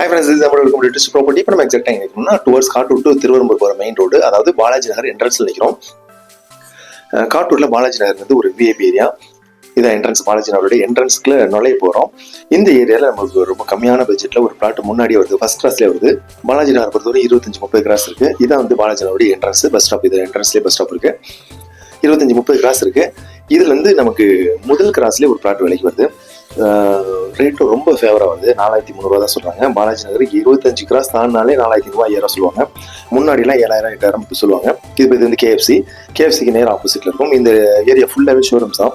Hi friends இது நம்மளோட இருக்கும் டு ப்ராப்பர்ட்டி இப்போ நம்ம எக்ஸாக்டாக எங்கே டுவர்ஸ் காட்டூர் டு திருவரம்பூர் போகிற மெயின் ரோடு அதாவது பாலாஜி நகர் என்ட்ரன்ஸில் நிற்கிறோம் காட்டூரில் பாலாஜி நகர் வந்து ஒரு விஐபி ஏரியா இதான் என்ட்ரன்ஸ் பாலாஜி நகருடைய என்ட்ரன்ஸ்க்குள்ள நுழைய போகிறோம் இந்த ஏரியாவில் நமக்கு ரொம்ப கம்மியான பட்ஜெட்டில் ஒரு பிளாட் முன்னாடி வருது. ஃபர்ஸ்ட் கிளாஸ்லேயே வருது. பாலாஜி நகர் பொறுத்தவரை இருபத்தஞ்சு முப்பது கிராஸ் இருக்குது இதான் வந்து பாலாஜி நகருடைய என்ட்ரன்ஸ் பஸ் ஸ்டாப் இது என்ட்ரன்ஸ்லேயே பஸ் ஸ்டாப் இருக்குது இருபத்தஞ்சு முப்பது கிராஸ் இருக்குது இதுலேருந்து நமக்கு முதல் கிராஸ்லேயே ஒரு பிளாட் விலைக்கு வருது. ரேட்டும் ரொம்ப ஃபேவராக வருது. நாலாயிரத்தி முந்நூறுவா தான் சொல்கிறாங்க பாலாஜி நகருக்கு இருபத்தஞ்சு கிராஸ் தாண்டினாலே நாலாயிரத்தி ரூபா ஐயாயிரம் சொல்லுவாங்க. முன்னாடிலாம் ஏழாயிரம் எட்டாயிரம் சொல்லுவாங்க. இது இது வந்து கேஎஃப்சி கேஎஃப்சிக்கு நேர் ஆப்போசிட்டில் இருக்கும். இந்த ஏரியா ஃபுல்லாகவே ஷோரூம்ஸ் தான்.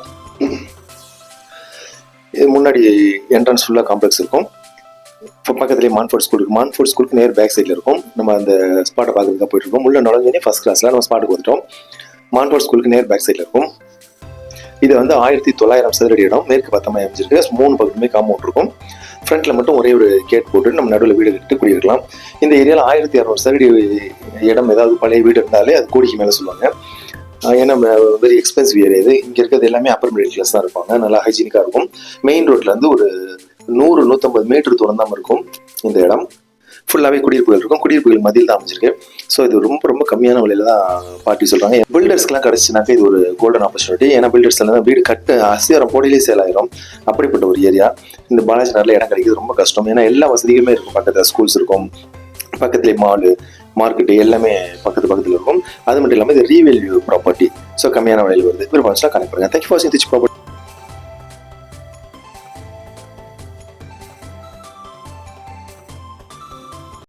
இது முன்னாடி என்ட்ரன்ஸ் ஃபுல்லாக காம்ப்ளெக்ஸ் இருக்கும். இப்போ பக்கத்துலேயே மான்ஃபோர்ட் ஸ்கூல் இருக்குது மான்ஃபோர்ட் ஸ்கூலுக்கு நேர் பேக் சைடில் இருக்கும். நம்ம அந்த ஸ்பாட்டை பார்க்கறதுக்காக போயிட்டு இருக்கோம். உள்ள நுழைஞ்சோடனே ஃபஸ்ட் கிளாஸில் நம்ம ஸ்பாட்டுக்கு வந்துட்டோம். மான்ஃபோர்ட் ஸ்கூலுக்கு நேர் பேக் சைடில் இருக்கும். இது வந்து ஆயிரத்தி தொள்ளாயிரம் சதுரடி இடம். மேற்கு பத்தமாக அமைஞ்சிருக்கு. மூணு பக்கத்துமே காம்பவுண்ட் இருக்கும். ஃப்ரண்ட்ல மட்டும் ஒரே ஒரு கேட் போட்டு நம்ம நடுவில் வீடு கட்டி குடியிருக்கலாம். இந்த ஏரியாவில் ஆயிரத்தி இரநூறு சதுரடி இடம் ஏதாவது பழைய வீடு இருந்தாலே அது கோடிக்கு மேலே சொல்லுவாங்க. ஏன்னா வெரி எக்ஸ்பென்சிவ் ஏரியா இது. இங்கே இருக்கிறது எல்லாமே அப்பர் மிடில் கிளாஸ் தான் இருப்பாங்க. நல்லா ஹைஜீனிக்காக இருக்கும். மெயின் ரோட்டில் வந்து ஒரு நூறு நூற்றம்பது மீட்டர் தூரம் தான் இருக்கும் இந்த இடம். ஃபுல்லாகவே குடியிருப்புகள் இருக்கும். குடியிருப்புகள் மதியில் தான் அமைஞ்சிருக்கு. ஸோ இது ரொம்ப ரொம்ப கம்மியான விலையில தான் பார்ட்டி சொல்கிறாங்க பில்டர்ஸ்க்குலாம் கிடச்சினாக்கா இது ஒரு கோல்டன் ஆப்பர்ச்சுனிட்டி ஏன்னா பில்டர்ஸ் எல்லாம் வீடு கட்டு அசியாரம் போடியிலே சேல் ஆயிரும். அப்படிப்பட்ட ஒரு ஏரியா இந்த பாலாஜி நகரில் இடம் கிடைக்கிறது ரொம்ப கஷ்டம். ஏன்னா எல்லா வசதிகளுமே இருக்கும். பக்கத்தில் ஸ்கூல்ஸ் இருக்கும். பக்கத்துலேயே மாலு மார்க்கெட்டு எல்லாமே பக்கத்து பக்கத்தில் இருக்கும். அது மட்டும் இல்லாமல் இது ரீவேல்யூ ப்ராப்பர்ட்டி ஸோ கம்மியான விலையில் வருது. விருப்பம் கனெக்ட் பண்ணுங்க. தேங்க்யூ ஃபார் சிந்திச்சு ப்ராப்பர்ட்டி